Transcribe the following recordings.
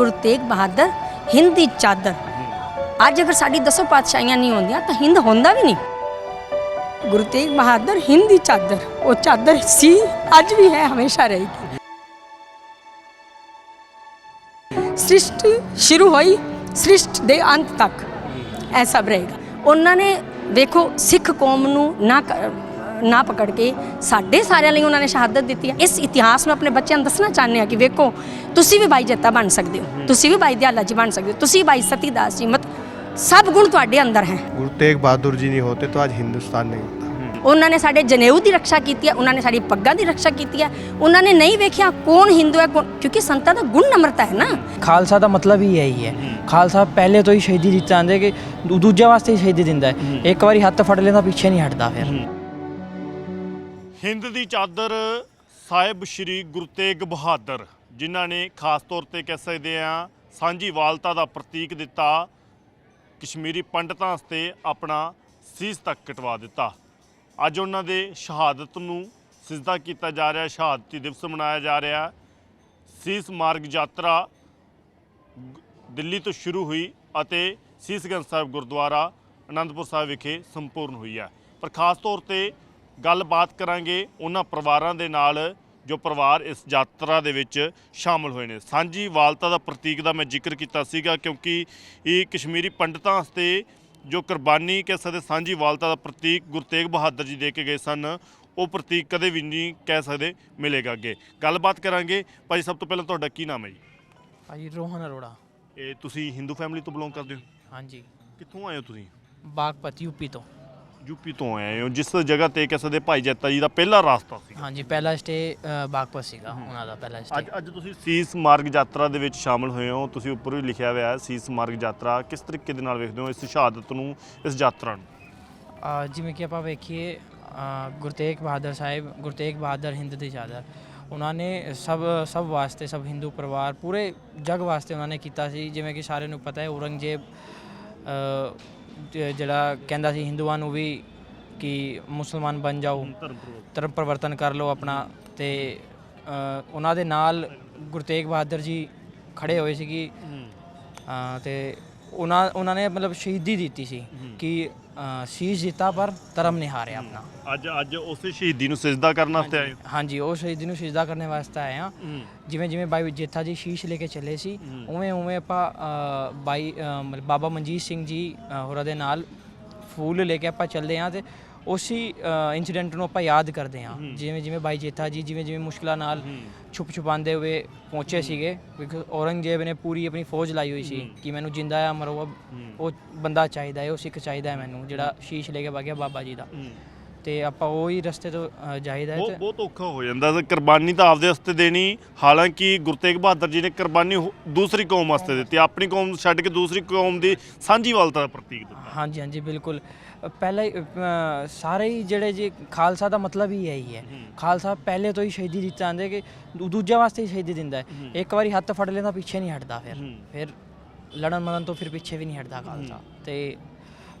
ਗੁਰੂ ਤੇਗ ਬਹਾਦਰ ਹਿੰਦ ਦੀ ਚਾਦਰ। ਅੱਜ ਅਗਰ ਸਾਡੀ ਦਸੋਂ ਪਾਤਸ਼ਾਹੀਆਂ ਨਹੀਂ ਹੁੰਦੀਆਂ ਤਾਂ ਹਿੰਦ ਹੁੰਦਾ ਵੀ ਨਹੀਂ। ਗੁਰੂ ਤੇਗ ਬਹਾਦਰ ਹਿੰਦ ਦੀ ਚਾਦਰ, ਉਹ ਚਾਦਰ ਸੀ, ਅੱਜ ਵੀ ਹੈ, ਹਮੇਸ਼ਾ ਰਹੇਗੀ। ਸ੍ਰਿਸ਼ਟ ਸ਼ੁਰੂ ਹੋਈ, ਸ੍ਰਿਸ਼ਟ ਦੇ ਅੰਤ ਤੱਕ। ਇਹ ਸਭ ਰਹੇਗਾ। ਉਹਨਾਂ ਨੇ ਵੇਖੋ ਸਿੱਖ ਕੌਮ ਨੂੰ ਨਾ ਨਾ ਪਕੜ ਕੇ ਸਾਡੇ ਸਾਰਿਆਂ ਲਈ ਉਹਨਾਂ ਨੇ ਸ਼ਹਾਦਤ ਦਿੱਤੀ ਹੈ। ਇਸ ਇਤਿਹਾਸ ਨੂੰ ਆਪਣੇ ਬੱਚਿਆਂ ਨੂੰ ਦੱਸਣਾ ਚਾਹੁੰਦੇ ਆ ਕਿ ਵੇਖੋ ਤੁਸੀਂ ਵੀ ਬਾਈ ਜੱਤਾ ਬਣ ਸਕਦੇ ਹੋ ਤੁਸੀਂ ਵੀ ਬਾਈ ਦਿਆਲਾ ਜੀ ਬਣ ਸਕਦੇ ਹੋ ਤੁਸੀਂ ਬਾਈ ਸਤੀ ਦਾਸ ਜੀ ਮਤ ਸਭ ਗੁਣ ਤੁਹਾਡੇ ਅੰਦਰ ਹੈ। ਗੁਰੂ ਬਹਾਦਰ ਜੀ ਨਹੀਂ ਹੋਤੇ ਤਾਂ ਅੱਜ ਹਿੰਦੁਸਤਾਨ ਨਹੀਂ ਹੁੰਦਾ। ਉਹਨਾਂ ਨੇ ਸਾਡੇ ਜਨੇਊ ਦੀ ਰੱਖਿਆ ਕੀਤੀ ਹੈ ਉਹਨਾਂ ਨੇ ਸਾਡੀ ਪੱਗਾਂ ਦੀ ਰੱਖਿਆ ਕੀਤੀ ਹੈ ਉਹਨਾਂ ਨੇ ਨਹੀਂ ਵੇਖਿਆ ਕੌਣ ਹਿੰਦੂ ਹੈ ਕੌਣ ਕਿਉਂਕਿ ਸੰਤਾਂ ਦਾ ਗੁਣ ਨਮਰਤਾ ਹੈ ਨਾ। ਖਾਲਸਾ ਦਾ ਮਤਲਬ ਹੀ ਇਹੀ ਹੈ। ਖਾਲਸਾ ਪਹਿਲੇ ਤੋਂ ਹੀ ਸ਼ਹੀਦੀ ਦਿੱਤਾ ਆਂਦੇ ਕਿ ਦੂਜੇ ਵਾਸਤੇ ਹੀ ਸ਼ਹੀਦੀ ਦਿੰਦਾ ਹੈ। ਇੱਕ ਵਾਰੀ ਹੱਥ ਫੜ ਲੈਂਦਾ ਪਿੱਛੇ ਨਹੀਂ ਹਟਦਾ ਫਿਰ। ਹਿੰਦ ਦੀ ਚਾਦਰ ਸਾਹਿਬ ਸ੍ਰੀ ਗੁਰੂ ਤੇਗ ਬਹਾਦਰ, ਜਿਨ੍ਹਾਂ ਨੇ ਖਾਸ ਤੌਰ ਤੇ ਕਹਿ ਸਕਦੇ ਆ ਸਾਂਝੀ ਵਾਲਤਾ ਦਾ ਪ੍ਰਤੀਕ ਦਿੱਤਾ, ਕਸ਼ਮੀਰੀ ਪੰਡਤਾਂ 'ਤੇ ਆਪਣਾ ਸੀਸ ਤੱਕ ਕਟਵਾ ਦਿੱਤਾ। ਅੱਜ ਉਹਨਾਂ ਦੇ ਸ਼ਹਾਦਤ ਨੂੰ ਸਿਜਦਾ ਕੀਤਾ ਜਾ ਰਿਹਾ, ਸ਼ਹਾਦਤੀ ਦਿਵਸ ਮਨਾਇਆ ਜਾ ਰਿਹਾ। ਸੀਸ ਮਾਰਗ ਯਾਤਰਾ ਦਿੱਲੀ ਤੋਂ ਸ਼ੁਰੂ ਹੋਈ ਅਤੇ ਸੀਸਗੰਜ ਸਾਹਿਬ ਗੁਰਦੁਆਰਾ ਅਨੰਦਪੁਰ ਸਾਹਿਬ ਵਿਖੇ ਸੰਪੂਰਨ ਹੋਈ ਹੈ। ਪਰ ਖਾਸ ਤੌਰ ਤੇ ਗੱਲਬਾਤ ਕਰਾਂਗੇ ਉਹਨਾਂ ਪਰਿਵਾਰਾਂ ਦੇ ਨਾਲ ਜੋ ਪਰਿਵਾਰ ਇਸ ਯਾਤਰਾ ਦੇ ਵਿੱਚ ਸ਼ਾਮਲ ਹੋਏ ਨੇ। ਸਾਂਝੀ ਵਾਲਤਾ ਦਾ ਪ੍ਰਤੀਕ ਦਾ ਮੈਂ ਜ਼ਿਕਰ ਕੀਤਾ ਸੀਗਾ ਕਿਉਂਕਿ ਇਹ ਕਸ਼ਮੀਰੀ ਪੰਡਤਾਂ ਵਾਸਤੇ ਜੋ ਕੁਰਬਾਨੀ ਕਹਿ ਸਕਦੇ ਸਾਂਝੀ ਵਾਲਤਾ ਦਾ ਪ੍ਰਤੀਕ ਗੁਰੂ ਤੇਗ ਬਹਾਦਰ ਜੀ ਦੇ ਕੇ ਗਏ ਸਨ ਉਹ ਪ੍ਰਤੀਕ ਕਦੇ ਵੀ ਨਹੀਂ ਕਹਿ ਸਕਦੇ ਮਿਲੇਗਾ ਅੱਗੇ। ਗੱਲਬਾਤ ਕਰਾਂਗੇ। ਭਾਈ ਸਭ ਤੋਂ ਪਹਿਲਾਂ ਤੁਹਾਡਾ ਕੀ ਨਾਮ ਹੈ ਜੀ? ਭਾਈ ਰੋਹਨ ਅਰੋੜਾ। ਇਹ ਤੁਸੀਂ ਹਿੰਦੂ ਫੈਮਿਲੀ ਤੋਂ ਬਿਲੋਂਗ ਕਰਦੇ ਹੋ? ਹਾਂਜੀ। ਕਿੱਥੋਂ ਆਏ ਹੋ ਤੁਸੀਂ? ਬਾਗਪਤ ਯੂਪੀ ਤੋਂ। ਯੂਪੀ ਤੋਂ ਆਏ ਹੋ। ਜਿਸ ਜਗ੍ਹਾ ਤੇ ਕਹਿ ਸਕਦੇ ਭਾਈ ਜੱਤਾ ਜੀ ਦਾ ਪਹਿਲਾ ਰਾਸਤਾ ਸੀ। ਹਾਂਜੀ ਪਹਿਲਾ ਸਟੇ ਬਾਗਪਤ ਸੀਗਾ ਉਹਨਾਂ ਦਾ ਪਹਿਲਾ ਅੱਜ ਸਟੇ ਅੱਜ ਤੁਸੀਂ ਸੀਸ ਮਾਰਗ ਯਾਤਰਾ ਦੇ ਵਿੱਚ ਸ਼ਾਮਲ ਹੋਏ ਹੋ। ਤੁਸੀਂ ਉੱਪਰ ਵੀ ਲਿਖਿਆ ਹੋਇਆ ਹੈ ਸੀਸ ਮਾਰਗ ਯਾਤਰਾ। ਕਿਸ ਤਰੀਕੇ ਦੇ ਨਾਲ ਵੇਖਦੇ ਹੋ ਇਸ ਸ਼ਹਾਦਤ ਨੂੰ ਇਸ ਯਾਤਰਾ ਨੂੰ? ਜਿਵੇਂ ਕਿ ਆਪਾਂ ਵੇਖੀਏ ਅ, ਗੁਰੂ ਤੇਗ ਬਹਾਦਰ ਸਾਹਿਬ ਗੁਰੂ ਤੇਗ ਬਹਾਦਰ ਹਿੰਦ ਦੀ ਚਾਦਰ ਉਹਨਾਂ ਨੇ ਸਭ ਸਭ ਵਾਸਤੇ ਸਭ ਹਿੰਦੂ ਪਰਿਵਾਰ ਪੂਰੇ ਜਗ ਵਾਸਤੇ ਉਹਨਾਂ ਨੇ ਕੀਤਾ ਸੀ। ਜਿਵੇਂ ਕਿ ਸਾਰਿਆਂ ਨੂੰ ਪਤਾ ਹੈ ਔਰੰਗਜ਼ੇਬ ਅ, ਜਿਹੜਾ ਕਹਿੰਦਾ ਸੀ ਹਿੰਦੂਆਂ ਨੂੰ ਵੀ ਕਿ ਮੁਸਲਮਾਨ ਬਣ ਜਾਓ ਧਰਮ ਪਰਿਵਰਤਨ। ਕਰ ਲਓ ਆਪਣਾ। ਤੇ ਉਹਨਾਂ ਦੇ ਨਾਲ ਗੁਰੂ ਤੇਗ ਬਹਾਦਰ ਜੀ ਖੜੇ ਹੋਏ ਸੀਗੀ। ਅ, ਤੇ ਉਹਨਾਂ ਉਹਨਾਂ ਨੇ ਮਤਲਬ ਸ਼ਹੀਦੀ ਦਿੱਤੀ ਸੀ ਕਿ ਅ, ਸੀਸ ਦਿੱਤਾ ਪਰ ਧਰਮ ਨਹੀਂ ਹਾਰਿਆ ਆਪਣਾ। ਅੱਜ ਅੱਜ ਉਸੇ ਸ਼ਹੀਦੀ ਨੂੰ ਸਿਜਦਾ ਕਰਨ ਵਾਸਤੇ ਆਏ ਹੋ? ਹਾਂਜੀ ਉਹ ਸ਼ਹੀਦੀ ਨੂੰ ਸਿਜਦਾ ਕਰਨ ਵਾਸਤੇ ਆਏ ਆ ਜਿਵੇਂ ਜਿਵੇਂ ਬਾਈ ਜੇਠਾ ਜੀ ਸ਼ੀਸ਼ ਲੈ ਕੇ ਚੱਲੇ ਸੀ ਉਵੇਂ ਉਵੇਂ ਆਪਾਂ ਅ, ਬਾਈ ਅ, ਮਤਲਬ ਬਾਬਾ ਮਨਜੀਤ ਸਿੰਘ ਜੀ ਅ, ਹੋਰਾਂ ਦੇ ਨਾਲ ਫੂਲ ਲੈ ਕੇ ਆਪਾਂ ਚੱਲਦੇ ਆ ਤੇ ਉਸੇ ਇਨਸੀਡੈਂਟ ਨੂੰ ਆਪਾਂ ਯਾਦ ਕਰਦੇ ਆ ਜਿਵੇਂ ਜਿਵੇਂ ਬਾਈ ਜੇਠਾ ਜੀ ਜਿਵੇਂ ਜਿਵੇਂ ਮੁਸ਼ਕਲਾਂ ਨਾਲ ਛੁਪ ਛੁਪਾਉਂਦੇ ਹੋਏ ਪਹੁੰਚੇ ਸੀਗੇ ਕਿਉਂਕਿ ਔਰੰਗਜ਼ੇਬ ਨੇ ਪੂਰੀ ਆਪਣੀ ਫੌਜ ਲਾਈ ਹੋਈ ਸੀ ਕਿ ਮੈਨੂੰ ਜਿੰਦਾ ਆ ਮਰੋ ਉਹ ਬੰਦਾ ਚਾਹੀਦਾ ਹੈ ਉਹ ਸਿੱਖ ਚਾਹੀਦਾ ਹੈ ਮੈਨੂੰ ਜਿਹੜਾ ਸ਼ੀਸ਼ ਲੈ ਕੇ ਵਗਿਆ ਬਾਬਾ ਜੀ ਦਾ। ਤੇ ਆਪਾਂ ਉਹੀ ਰਸਤੇ ਤੋਂ ਜਾਈਦਾ ਹੈ ਬਹੁਤ ਤੇ ਬਹੁਤ ਔਖਾ ਹੋ ਜਾਂਦਾ ਤੇ ਕੁਰਬਾਨੀ ਤਾਂ ਆਪਦੇ ਵਾਸਤੇ ਦੇਣੀ ਹਾਲਾਂਕਿ ਗੁਰੂ ਤੇਗ ਬਹਾਦਰ ਜੀ ਨੇ ਕੁਰਬਾਨੀ ਹੋ- ਦੂਸਰੀ ਕੌਮ ਵਾਸਤੇ ਦਿੱਤੀ ਆਪਣੀ ਕੌਮ ਛੱਡ ਕੇ ਦੂਸਰੀ ਕੌਮ ਦੀ ਸਾਂਝੀ ਵਾਲਤਾ ਦਾ ਪ੍ਰਤੀਕ ਦਿੱਤਾ। ਹਾਂਜੀ ਹਾਂਜੀ ਬਿਲਕੁਲ। ਪਹਿਲਾਂ ਹੀ ਅ, ਸਾਰੇ ਹੀ ਜਿਹੜੇ ਜੀ ਖਾਲਸਾ ਦਾ ਮਤਲਬ ਹੀ ਇਹੀ ਹੈ। ਖਾਲਸਾ ਪਹਿਲੇ ਤੋਂ ਹੀ ਸ਼ਹੀਦੀ ਦਿੱਤਾ ਜਾਂਦੇ ਕਿ ਦੂ- ਦੂਜਿਆਂ ਵਾਸਤੇ ਹੀ ਸ਼ਹੀਦੀ ਦਿੰਦਾ ਹੈ। ਇੱਕ ਵਾਰੀ ਹੱਥ ਫੜ ਲੈਂਦਾ ਪਿੱਛੇ ਨਹੀਂ ਹਟਦਾ ਫਿਰ। ਫਿਰ ਲੜਨ ਮਰਨ ਤੋਂ ਫਿਰ ਪਿੱਛੇ ਵੀ ਨਹੀਂ ਹਟਦਾ ਖਾਲਸਾ। ਤੇ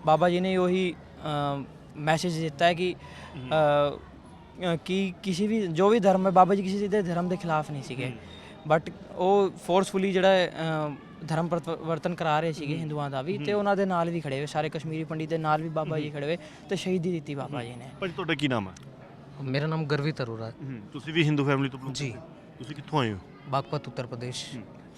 ਬਾਬਾ ਜੀ ਨੇ ਉਹੀ ਮੈਸੇਜ ਦਿੱਤਾ ਹੈ ਕਿ ਅ, ਅ, ਕਿ ਕਿਸੇ ਵੀ ਜੋ ਵੀ ਧਰਮ ਹੈ ਬਾਬਾ ਜੀ ਕਿਸੇ ਦੇ ਧਰਮ ਦੇ ਖਿਲਾਫ ਨਹੀਂ ਸੀਗੇ। ਬਟ ਉਹ ਫੋਰਸਫੁਲੀ ਜਿਹੜਾ ਅ, ਧਰਮ ਵਰਤਨ ਕਰਾ ਰਹੇ ਸੀਗੇ ਹਿੰਦੂਆਂ ਦਾ ਵੀ ਤੇ ਉਹਨਾਂ ਦੇ ਨਾਲ ਵੀ ਖੜੇ ਹੋਏ ਸਾਰੇ ਕਸ਼ਮੀਰੀ ਪੰਡਿਤ ਦੇ ਨਾਲ ਵੀ ਬਾਬਾ ਜੀ ਖੜੇ ਹੋਏ ਤੇ ਸ਼ਹੀਦੀ ਦਿੱਤੀ ਬਾਬਾ ਜੀ ਨੇ। ਭਾਜੀ ਤੁਹਾਡਾ ਕੀ ਨਾਮ ਹੈ? ਮੇਰਾ ਨਾਮ ਗਰਵਿਤ ਅਰੋਰਾ ਤੁਸੀਂ ਵੀ ਹਿੰਦੂ ਫੈਮਿਲੀ ਤੋਂ belong ਕਰਦੇ ਹੋ? ਤੁਸੀਂ ਕਿੱਥੋਂ ਆਏ ਹੋ? ਬਾਗਪਤ ਉੱਤਰ ਪ੍ਰਦੇਸ਼।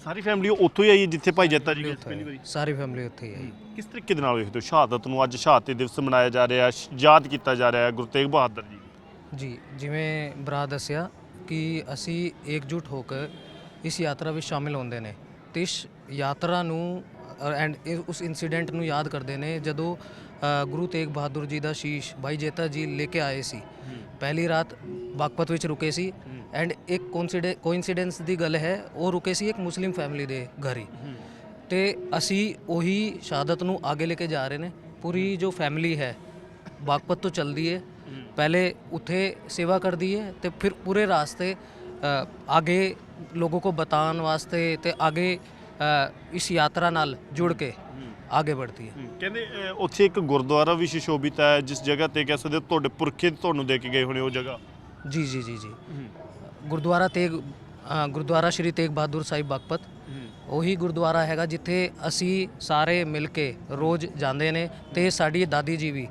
ਸਾਰੀ ਫੈਮਿਲੀ ਉੱਥੋਂ ਹੀ ਆਈ ਜਿੱਥੇ ਭਾਈ ਜੱਤਾ ਜੀ ਗਏ ਪਹਿਲੀ ਵਾਰੀ? ਸਾਰੀ ਫੈਮਿਲੀ ਉੱਥੇ ਹੀ ਆਈ। ਕਿਸ ਤਰੀਕੇ ਦੇ ਨਾਲ ਵੇਖਦੇ ਹੋ? ਸ਼ਹਾਦਤ ਨੂੰ ਅੱਜ ਸ਼ਹਾਦਤ ਦਿਵਸ ਮਨਾਇਆ ਜਾ ਰਿਹਾ ਸ਼- ਯਾਦ ਕੀਤਾ ਜਾ ਰਿਹਾ ਹੈ ਗੁਰੂ ਤੇਗ ਬਹਾਦਰ ਜੀ। ਜੀ ਜਿਵੇਂ ਬਰਾ ਦੱਸਿਆ ਕਿ ਅਸੀਂ ਇੱਕ ਇਕਜੁੱਟ ਹੋ ਕੇ ਇਸ ਯਾਤਰਾ ਵਿੱਚ ਸ਼ਾਮਿਲ ਹੁੰਦੇ ਨੇ। ਸਤੀਸ਼ ਯਾਤਰਾ ਨੂੰ ਐਂਡ ਉਸ ਇਨਸੀਡੈਂਟ ਨੂੰ ਯਾਦ ਕਰਦੇ ਨੇ ਜਦੋਂ ਗੁਰੂ ਤੇਗ ਬਹਾਦਰ ਜੀ ਦਾ ਸ਼ੀਸ਼ ਭਾਈ ਜੇਤਾ ਜੀ ਲੈ ਕੇ ਆਏ ਸੀ। ਪਹਿਲੀ ਰਾਤ ਬਾਗਪਤ ਵਿੱਚ ਰੁਕੇ ਸੀ। ਐਂਡ ਇੱਕ ਕੋਇਨਸੀਡੈਂਸ ਦੀ ਗੱਲ ਹੈ ਉਹ ਰੁਕੇ ਸੀ ਇੱਕ ਮੁਸਲਿਮ ਫੈਮਿਲੀ ਦੇ ਘਰ ਹੀ। ਤੇ ਅਸੀਂ ਉਹੀ ਸ਼ਹਾਦਤ ਨੂੰ ਅੱਗੇ ਲੈ ਕੇ ਜਾ ਰਹੇ ਨੇ। ਪੂਰੀ ਜੋ ਫੈਮਿਲੀ ਹੈ ਬਾਗਪਤ ਤੋਂ ਚੱਲਦੀ ਹੈ। ਪਹਿਲੇ ਉੱਥੇ ਸੇਵਾ ਕਰਦੀ ਹੈ ਤੇ ਫਿਰ ਪੂਰੇ ਰਾਸਤੇ ਅੱਗੇ लोगों को बताने वास्ते ते आगे अ, इस यात्रा नाल जुड़ के आगे बढ़ती है ਕਹਿੰਦੇ ਅਹ, ਉੱਥੇ ਇੱਕ ਗੁਰਦੁਆਰਾ ਵੀ ਸ਼ਿਸ਼ੋਭਿਤ ਹੈ ਜਿਸ ਜਗ੍ਹਾ ਤੇ ਕਹਿ ਸਕਦੇ ਹੋ ਤੁਹਾਡੇ ਪੁਰਖੇ ਤੁਹਾਨੂੰ ਦੇ ਕੇ ਗਏ ਹੋਣੇ ਉਹ ਜਗ੍ਹਾ जी जी जी जी गुरुद्वारा तेग अ, गुरुद्वारा श्री तेग बहादुर साहिब बागपत ਉਹੀ ਗੁਰਦੁਆਰਾ ਹੈਗਾ ਜਿੱਥੇ ਅਸੀਂ ਸਾਰੇ ਮਿਲ ਕੇ ਰੋਜ਼ ਜਾਂਦੇ ਨੇ ਤੇ ਸਾਡੀ ਦਾਦੀ ਜੀ ਵੀ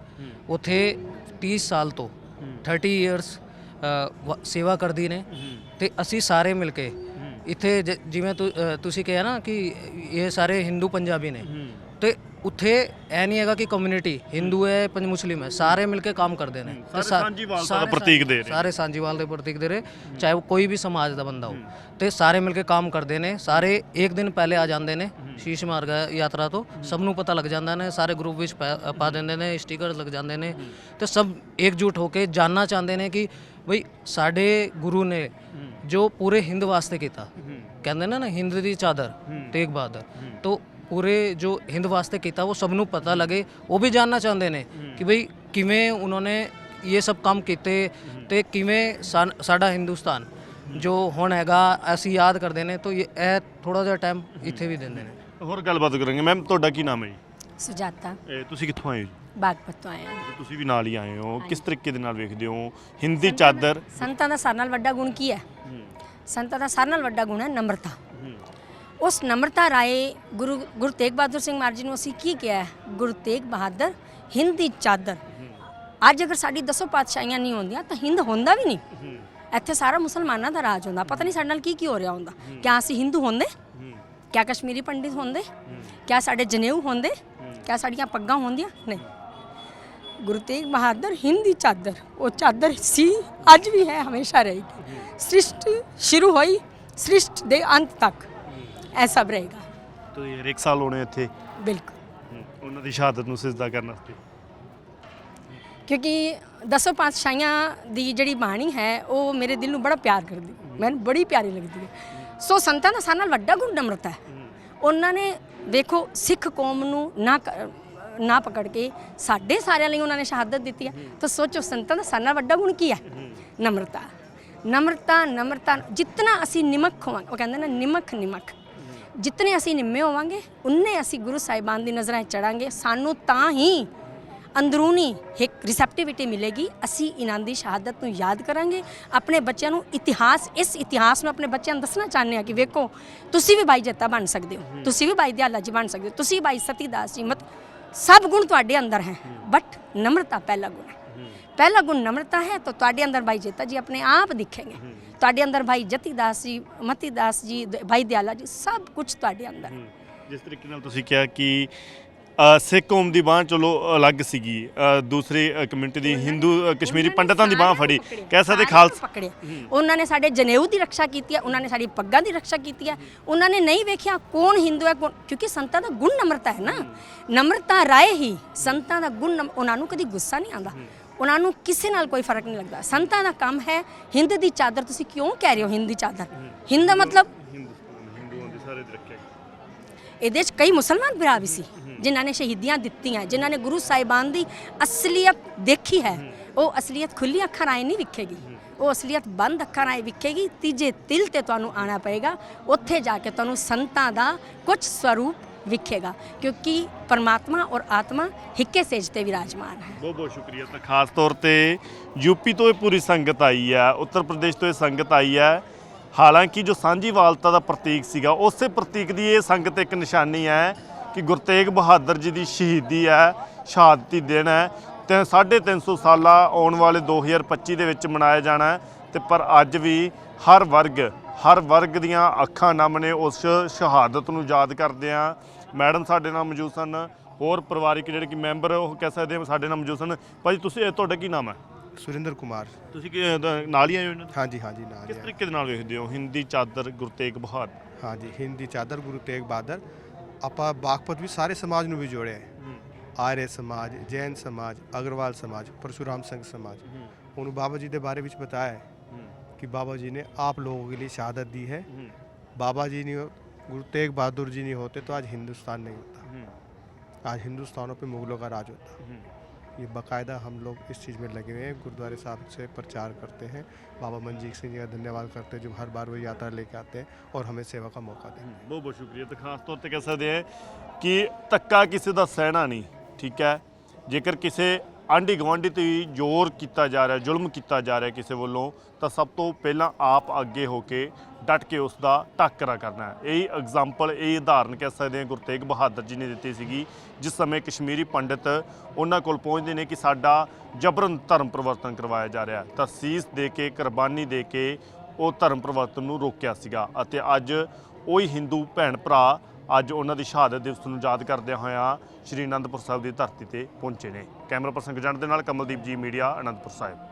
ਉੱਥੇ 30 ਸਾਲ ਤੋਂ 30 ਇਅਰਸ ਸੇਵਾ ਕਰਦੀ ਨੇ ਤੇ ਅਸੀਂ ਸਾਰੇ ਮਿਲ ਕੇ ਇੱਥੇ ਜ- ਜਿਵੇਂ ਤੁ- ਅ, ਤੁਸੀਂ ਕਿਹਾ ਨਾ ਕਿ ਇਹ ਸਾਰੇ ਹਿੰਦੂ ਪੰਜਾਬੀ ਨੇ। ਤੇ ਉੱਥੇ ਐ ਨਹੀਂ ਹੈਗਾ ਕਿ ਕਮਿਊਨਿਟੀ ਹਿੰਦੂ ਹੈ ਪੰਜ ਮੁਸਲਿਮ ਹੈ ਸਾਰੇ ਮਿਲ ਕੇ ਕੰਮ ਕਰਦੇ ਨੇ। ਸਾਰੇ ਸਾ- ਸਾਂਝੀਵਾਲਤਾ ਦਾ ਸਾਰੇ ਪ੍ਰਤੀਕ ਦੇ ਰਹੇ। ਸਾਰੇ ਸਾਂਝੀਵਾਲ ਦੇ ਪ੍ਰਤੀਕ ਦੇ ਰਹੇ ਚਾਹੇ ਉਹ ਕੋਈ ਵੀ ਸਮਾਜ ਦਾ ਬੰਦਾ ਹੋ। ਤੇ ਸਾਰੇ ਮਿਲ ਕੇ ਕੰਮ ਕਰਦੇ ਨੇ ਸਾਰੇ ਇੱਕ ਦਿਨ ਪਹਿਲੇ ਆ ਜਾਂਦੇ ਨੇ ਸ਼ੀਸ਼ ਮਾਰਗ ਯਾਤਰਾ ਤੋਂ। ਸਭ ਨੂੰ ਪਤਾ ਲੱਗ ਜਾਂਦਾ ਨੇ ਸਾਰੇ ਗਰੁੱਪ ਵਿੱਚ ਪਾ- ਪਾ ਦਿੰਦੇ ਨੇ ਸਟicker ਲੱਗ ਜਾਂਦੇ ਨੇ। ਤੇ ਸਭ ਇਕਜੁੱਟ ਹੋ ਕੇ ਜਾਨਣਾ ਚਾਹੁੰਦੇ ਨੇ ਕਿ ਬਈ ਸਾਡੇ ਗੁਰੂ ਨੇ ਜੋ ਪੂਰੇ ਹਿੰਦ ਵਾਸਤੇ ਕੀਤਾ। ਕਹਿੰਦੇ ਨੇ ਨਾ ਹਿੰਦ ਦੀ ਚਾਦਰ ਤੇਗ ਬਹਾਦਰ ਤੋਂ ਪੂਰੇ ਜੋ ਹਿੰਦ ਵਾਸਤੇ ਕੀਤਾ ਉਹ ਸਭ ਨੂੰ ਪਤਾ ਲੱਗੇ। ਉਹ ਵੀ ਜਾਨਣਾ ਚਾਹੁੰਦੇ ਨੇ ਕਿ ਬਈ ਕਿਵੇਂ ਉਹਨਾਂ ਨੇ ਇਹ ਸਭ ਕੰਮ ਕੀਤੇ ਤੇ ਕਿਵੇਂ ਸਾਡਾ ਹਿੰਦੁਸਤਾਨ ਜੋ ਹੁਣ ਹੈਗਾ ਅਸੀਂ ਯਾਦ ਕਰਦੇ ਨੇ ਤਾਂ ਇਹ ਥੋੜਾ ਜਿਹਾ ਟਾਈਮ ਇੱਥੇ ਵੀ ਦਿੰਦੇ ਨੇ। ਹੋਰ ਗੱਲਬਾਤ ਕਰਾਂਗੇ। ਮੈਮ ਤੁਹਾਡਾ ਕੀ ਨਾਮ ਹੈ ਜੀ? ਸੁਜਾਤਾ। ਤੁਸੀਂ ਕਿੱਥੋਂ ਆਏ ਹੋ ਜੀ? ਬਾਗਪਤ ਤੋਂ ਆਏ ਹਾਂ। ਤੁਸੀਂ ਵੀ ਨਾਲ ਹੀ ਆਏ ਹੋ। ਕਿਸ ਤਰੀਕੇ ਦੇ ਨਾਲ ਵੇਖਦੇ ਹੋ? ਹਿੰਦੀ ਚਾਦਰ। ਸੰਤਾਂ ਦਾ ਸਾਰਿਆਂ ਨਾਲ ਵੱਡਾ ਗੁਣ ਕੀ ਹੈ? ਸੰਤਾਂ ਦਾ ਸਾਰਿਆਂ ਨਾਲ ਵੱਡਾ ਗੁਣ ਹੈ ਨਮਰਤਾ। ਉਸ ਨਮਰਤਾ ਰਾਏ ਗੁਰੂ ਗੁਰੂ ਤੇਗ ਬਹਾਦਰ ਸਿੰਘ ਮਹਾਰਾਜ ਜੀ ਨੂੰ ਅਸੀਂ ਕੀ ਕਿਹਾ ਹੈ? ਗੁਰੂ ਤੇਗ ਬਹਾਦਰ ਹਿੰਦ ਚਾਦਰ। ਅੱਜ ਅਗਰ ਸਾਡੀ ਦਸੋ ਪਾਤਸ਼ਾਹੀਆਂ ਨਹੀਂ ਹੁੰਦੀਆਂ ਤਾਂ ਹਿੰਦ ਹੁੰਦਾ ਵੀ ਨਹੀਂ। ਇੱਥੇ ਸਾਰਾ ਮੁਸਲਮਾਨਾਂ ਦਾ ਰਾਜ ਹੁੰਦਾ। ਪਤਾ ਨਹੀਂ ਸਾਡੇ ਨਾਲ ਕੀ ਕੀ ਹੋ ਰਿਹਾ ਹੁੰਦਾ। ਕਿਆ ਅਸੀਂ ਹਿੰਦੂ ਹੁੰਦੇ? ਕਿਆ ਕਸ਼ਮੀਰੀ ਪੰਡਿਤ ਹੁੰਦੇ? ਕਿਆ ਸਾਡੇ ਜਨੇਊ ਹੁੰਦੇ? ਕਿਆ ਸਾਡੀਆਂ ਪੱਗਾਂ ਹੁੰਦੀਆਂ? ਨਹੀਂ। ਗੁਰੂ ਤੇਗ ਬਹਾਦਰ ਹਿੰਦ ਚਾਦਰ ਉਹ ਚਾਦਰ ਸੀ ਅੱਜ ਵੀ ਹੈ ਹਮੇਸ਼ਾ ਰਹੇਗੀ। ਸ੍ਰਿਸ਼ਟ ਸ਼ੁਰੂ ਹੋਈ ਸ੍ਰਿਸ਼ਟ ਦੇ ਅੰਤ ਤੱਕ। ਐਸਾ ਰਹੇਗਾ। ਤੁਸੀਂ ਹਰ ਇੱਕ ਸਾਲ ਹੋਣੇ ਇੱਥੇ? ਬਿਲਕੁਲ। ਉਹਨਾਂ ਦੀ ਸ਼ਹਾਦਤ ਨੂੰ ਸਿਜਦਾ ਕਰਨ ਵਾਸਤੇ। ਕਿਉਂਕਿ ਦਸੋ ਪਾਤਸ਼ਾਹੀਆਂ ਦੀ ਜਿਹੜੀ ਬਾਣੀ ਹੈ ਉਹ ਮੇਰੇ ਦਿਲ ਨੂੰ ਬੜਾ ਪਿਆਰ ਕਰਦੀ ਮੈਨੂੰ ਬੜੀ ਪਿਆਰੀ ਲੱਗਦੀ ਹੈ। ਸੋ ਸੰਤਾਂ ਦਾ ਸਾਰਿਆਂ ਨਾਲ ਵੱਡਾ ਗੁਣ ਨਮਰਤਾ ਹੈ। ਉਹਨਾਂ ਨੇ ਵੇਖੋ ਸਿੱਖ ਕੌਮ ਨੂੰ ਨਾ ਨਾ ਪਕੜ ਕੇ ਸਾਡੇ ਸਾਰਿਆਂ ਲਈ ਉਹਨਾਂ ਨੇ ਸ਼ਹਾਦਤ ਦਿੱਤੀ ਹੈ ਤਾਂ ਸੋਚੋ, ਸੰਤਾਂ ਦਾ ਸਾਰਿਆਂ ਵੱਡਾ ਗੁਣ ਕੀ ਹੈ ਨਮਰਤਾ। ਨਮਰਤਾ ਨਮਰਤਾ, ਜਿਤਨਾ ਅਸੀਂ ਨਿਮਕ ਹੋਵਾਂਗੇ, ਉਹ ਕਹਿੰਦੇ ਨਾ ਨਿਮਕ ਨਿਮਕ। ਜਿਤਨੇ ਅਸੀਂ ਨਿੰਮੇ ਹੋਵਾਂਗੇ, ਉਨੇ ਅਸੀਂ ਗੁਰੂ ਸਾਹਿਬਾਨ ਦੀ ਨਜ਼ਰਾਂ 'ਚ ਚੜਾਂਗੇ। ਸਾਨੂੰ ਤਾਂ ਹੀ ਅੰਦਰੂਨੀ ਇੱਕ ਰਿਸੈਪਟਿਵਿਟੀ ਮਿਲੇਗੀ। ਅਸੀਂ ਇਹਨਾਂ ਦੀ ਸ਼ਹਾਦਤ ਨੂੰ ਯਾਦ ਕਰਾਂਗੇ। ਆਪਣੇ ਬੱਚਿਆਂ ਨੂੰ ਇਤਿਹਾਸ, ਇਸ ਇਤਿਹਾਸ ਨੂੰ ਆਪਣੇ ਬੱਚਿਆਂ ਨੂੰ ਦੱਸਣਾ ਚਾਹੁੰਦੇ ਆ ਕਿ ਵੇਖੋ, ਤੁਸੀਂ ਵੀ ਬਾਈ ਜੱਤਾ ਬਣ ਸਕਦੇ ਹੋ। ਤੁਸੀਂ ਵੀ ਬਾਈ ਦਿਆਲਾ ਜੀ ਬਣ ਸਕਦੇ ਹੋ। ਤੁਸੀਂ ਬਾਈ ਸਤੀਦਾਸ ਜੀ ਮਤ ਸਭ ਗੁਣ ਤੁਹਾਡੇ ਅੰਦਰ ਹੈ। ਬਟ ਨਮਰਤਾ ਪਹਿਲਾ ਗੁਣ ਹੈ। ਪਹਿਲਾ ਗੁਣ ਨਮਰਤਾ ਹੈ ਤਾਂ ਤੁਹਾਡੇ ਅੰਦਰ ਭਾਈ ਜੇਤਾ ਜੀ ਆਪਣੇ ਆਪ ਦਿਖेंगे ਤੁਹਾਡੇ ਅੰਦਰ ਭਾਈ ਜਤੀ ਦਾਸ ਜੀ ਮਤੀ ਦਾਸ ਜੀ ਭਾਈ ਦਿਆਲਾ ਜੀ ਸਭ ਕੁਝ ਤੁਹਾਡੇ ਅੰਦਰ ਹੈ। ਜਿਸ ਤਰੀਕੇ ਨਾਲ ਤੁਸੀਂ ਕਿਹਾ ਕਿ ਸਿੱਖ ਕੌਮ ਦੀ ਬਾਹ ਚਲੋ ਅਲੱਗ ਸੀਗੀ। ਦੂਸਰੀ ਕਮਿਊਨਿਟੀ ਦੀ ਹਿੰਦੂ ਕਸ਼ਮੀਰੀ ਪੰਡਤਾਂ ਦੀ ਬਾਹ ਫੜੀ। ਕਹਿ ਸਕਦੇ ਖਾਲਸਾ ਪਕੜਿਆ ਉਹਨਾਂ ਨੇ ਸਾਡੇ ਜਨੇਊ ਦੀ ਰੱਖਿਆ ਕੀਤੀ ਹੈ ਉਹਨਾਂ ਨੇ ਸਾਡੀ ਪੱਗਾਂ ਦੀ ਰੱਖਿਆ ਕੀਤੀ ਹੈ। ਉਹਨਾਂ ਨੇ ਨਹੀਂ ਵੇਖਿਆ ਕੌਣ ਹਿੰਦੂ ਹੈ ਕੌਣ ਕਿਉਂਕਿ ਸੰਤਾਂ ਦਾ ਗੁਣ ਨਮਰਤਾ ਹੈ ਨਾ। ਨਮਰਤਾ ਰਾਏ ਹੀ ਸੰਤਾਂ ਦਾ ਗੁਣ ਨਮ- ਉਹਨਾਂ ਨੂੰ ਕਦੀ ਗੁੱਸਾ ਨਹੀਂ ਆਉਂਦਾ। ਉਹਨਾਂ ਨੂੰ ਕਿਸੇ ਨਾਲ ਕੋਈ ਫ਼ਰਕ ਨਹੀਂ ਲੱਗਦਾ। ਸੰਤਾਂ ਦਾ ਕੰਮ ਹੈ ਹਿੰਦ ਦੀ ਚਾਦਰ ਤੁਸੀਂ ਕਿਉਂ ਕਹਿ ਰਹੇ ਹੋ ਹਿੰਦ ਦੀ ਚਾਦਰ? ਹਿੰਦ ਦਾ ਮਤਲਬ ਹਿੰਦੁਸਤਾਨ ਹਿੰਦੂਆਂ ਦੇ ਸਾਰੇ ਦੇ ਰੱਖਿਆ ਇਹਦੇ 'ਚ ਕਈ ਮੁਸਲਮਾਨ ਭਰਾ ਵੀ ਸੀ, ਜਿਨ੍ਹਾਂ ਨੇ ਸ਼ਹੀਦੀਆਂ ਦਿੱਤੀਆਂ, ਜਿਨ੍ਹਾਂ ਨੇ ਗੁਰੂ ਸਾਹਿਬਾਨ ਦੀ ਅਸਲੀਅਤ ਦੇਖੀ ਹੈ। ਉਹ ਅਸਲੀਅਤ ਖੁੱਲੀ ਅੱਖਾਂ ਰਾਹੀਂ ਨਹੀਂ ਵਿਖੇਗੀ। ਉਹ ਅਸਲੀਅਤ ਬੰਦ ਅੱਖਾਂ ਰਾਹੀਂ ਵਿਖੇਗੀ। ਤੀਜੇ ਤਿਲ ਤੇ ਤੁਹਾਨੂੰ ਆਣਾ ਪਏਗਾ। ਉੱਥੇ ਜਾ ਕੇ ਤੁਹਾਨੂੰ ਸੰਤਾਂ ਦਾ ਕੁਝ ਸਵਰੂਪ ਵਿਖੇਗਾ, ਕਿਉਂਕਿ ਪਰਮਾਤਮਾ ਔਰ ਆਤਮਾ ਹਿੱਕੇ ਸੇਜ ਤੇ ਵਿਰਾਜਮਾਨ ਹੈ। ਬਹੁਤ ਬਹੁਤ ਸ਼ੁਕਰੀਆ। ਤਾਂ ਖਾਸ ਤੌਰ ਤੇ ਯੂਪੀ ਤੋਂ ਇਹ ਪੂਰੀ ਸੰਗਤ ਆਈ ਹੈ ਉੱਤਰ ਪ੍ਰਦੇਸ਼ ਤੋਂ ਇਹ ਸੰਗਤ ਆਈ ਹੈ ਹਾਲਾਂਕਿ ਜੋ ਸਾਂਝੀਵਾਲਤਾ ਦਾ ਪ੍ਰਤੀਕ ਸੀਗਾ, ਉਸੇ ਪ੍ਰਤੀਕ ਦੀ ਇਹ ਸੰਗਤ ਇੱਕ ਨਿਸ਼ਾਨੀ ਹੈ ਕਿ ਗੁਰਤੇਗ ਬਹਾਦਰ ਜੀ ਦੀ ਸ਼ਹੀਦੀ ਹੈ, ਸ਼ਹਾਦਤੀ ਦਿਨ ਹੈ। ਤੇ 350 ਸਾਲਾ ਆਉਣ ਵਾਲੇ 2025 ਦੇ ਵਿੱਚ ਮਨਾਇਆ ਜਾਣਾ ਹੈ ਤੇ ਪਰ ਅੱਜ ਵੀ ਹਰ ਵਰਗ ਹਰ ਵਰਗ ਦੀਆਂ ਅੱਖਾਂ ਨਮ ਨੇ ਉਸ ਸ਼ਹਾਦਤ ਨੂੰ ਯਾਦ ਕਰਦੇ ਆ ਮੈਡਮ ਸਾਡੇ ਨਾਲ ਮੌਜੂਦ ਸਨ, ਹੋਰ ਪਰਿਵਾਰਿਕ ਜਿਹੜੇ ਕਿ ਮੈਂਬਰ ਉਹ ਕਹਿ ਸਕਦੇ ਹਾਂ ਸਾਡੇ ਨਾਲ ਮੌਜੂਦ ਸਨ। ਭਾਜੀ, ਤੁਸੀਂ, ਇਹ ਤੁਹਾਡਾ ਕੀ ਨਾਮ ਹੈ? सुरेंद्र कुमार ਤੁਸੀਂ ਕੀ ਇਹਦਾ ਨਾਲ ਹੀ ਆਏ ਹੋ ਇਹਨਾਂ ਦੇ हाँ जी हाँ जी ना ਕਿਸ ਤਰੀਕੇ ਦੇ ਨਾਲ ਵੇਖਦੇ ਹੋ ਹਿੰਦੀ ਚਾਦਰ ਗੁਰਤੇਗ ਬਹਾਦਰ हाँ जी हिंदी चादर गुरु तेग बहादुर ਆਪਾਂ ਬਾਗਪਤ ਵੀ ਸਾਰੇ ਸਮਾਜ ਨੂੰ ਵੀ ਜੋੜਿਆ ਹੈ ਆਰਯ ਸਮਾਜ ਜੈਨ ਸਮਾਜ ਅਗਰਵਾਲ ਸਮਾਜ ਪਰਸ਼ੁਰਾਮ ਸਿੰਘ ਸਮਾਜ ਉਹਨੂੰ ਬਾਬਾ ਜੀ ਦੇ ਬਾਰੇ ਵਿੱਚ ਬਤਾਇਆ ਹੈ कि बाबा जी ने आप लोगों के लिए शहादत दी है बाबा जी नहीं हो- गुरु तेग बहादुर जी नहीं होते तो आज हिंदुस्तान नहीं होता आज हिंदुस्तानों पे मुगलों का राज होता ये बाकायदा हम लोग इस चीज़ में लगे हुए हैं गुरुद्वारे साहब से प्रचार करते हैं बाबा मंजीत सिंह जी का धन्यवाद करते हैं जो हर बार वो यात्रा लेके आते हैं और हमें सेवा का मौका देते हैं ਬਹੁਤ ਬਹੁਤ ਸ਼ੁਕਰੀਆ ਤੇ ਖਾਸ ਤੌਰ ਤੇ ਕਹਿ ਸਕਦੇ ਹਾਂ ਕਿ ਧੱਕਾ ਕਿਸੇ ਦਾ ਸਹਿਣਾ ਨਹੀਂ ਠੀਕ ਹੈ ਜੇਕਰ ਕਿਸੇ ਆਂਢੀ ਗੁਆਂਢੀ ਤੇ ਜ਼ੋਰ ਕੀਤਾ ਜਾ ਰਿਹਾ, ਜ਼ੁਲਮ ਕੀਤਾ ਜਾ ਰਿਹਾ ਕਿਸੇ ਵੱਲੋਂ, ਤਾਂ ਸਭ ਤੋਂ ਪਹਿਲਾਂ ਆਪ ਅੱਗੇ ਹੋ ਕੇ ਡਟ ਕੇ ਉਸ ਦਾ ਟੱਕਰਾ ਕਰਨਾ ਹੈ। ਇਹੀ ਐਗਜ਼ਾਮਪਲ ਇਹ ਉਦਾਹਰਨ ਕਹਿ ਸਕਦੇ ਹਾਂ, ਗੁਰੂ ਤੇਗ ਬਹਾਦਰ ਜੀ ਨੇ ਦਿੱਤੀ ਸੀਗੀ। ਜਿਸ ਸਮੇਂ ਕਸ਼ਮੀਰੀ ਪੰਡਿਤ ਉਹਨਾਂ ਕੋਲ ਪਹੁੰਚਦੇ ਨੇ ਕਿ ਸਾਡਾ ਜਬਰਨ ਧਰਮ ਪਰਿਵਰਤਨ ਕਰਵਾਇਆ ਜਾ ਰਿਹਾ ਤਾਂ ਸੀਸ ਦੇ ਕੇ, ਕੁਰਬਾਨੀ ਦੇ ਕੇ ਉਹ ਧਰਮ ਪਰਿਵਰਤਨ ਨੂੰ ਰੋਕਿਆ ਸੀਗਾ ਅਤੇ ਅੱਜ ਉਹੀ ਹਿੰਦੂ ਭੈਣ ਭਰਾ ਅੱਜ ਉਹਨਾਂ ਦੀ ਸ਼ਹਾਦਤ ਦਿਵਸ ਨੂੰ ਯਾਦ ਕਰਦਿਆਂ ਹੋਇਆਂ ਸ਼੍ਰੀ ਅਨੰਦਪੁਰ ਸਾਹਿਬ ਦੀ ਧਰਤੀ ਤੇ ਪਹੁੰਚੇ ਨੇ। ਕੈਮਰਾ ਪਰਸਨ ਗਜੰਡ ਦੇ ਨਾਲ ਕਮਲਦੀਪ ਜੀ, ਮੀਡੀਆ ਅਨੰਦਪੁਰ ਸਾਹਿਬ।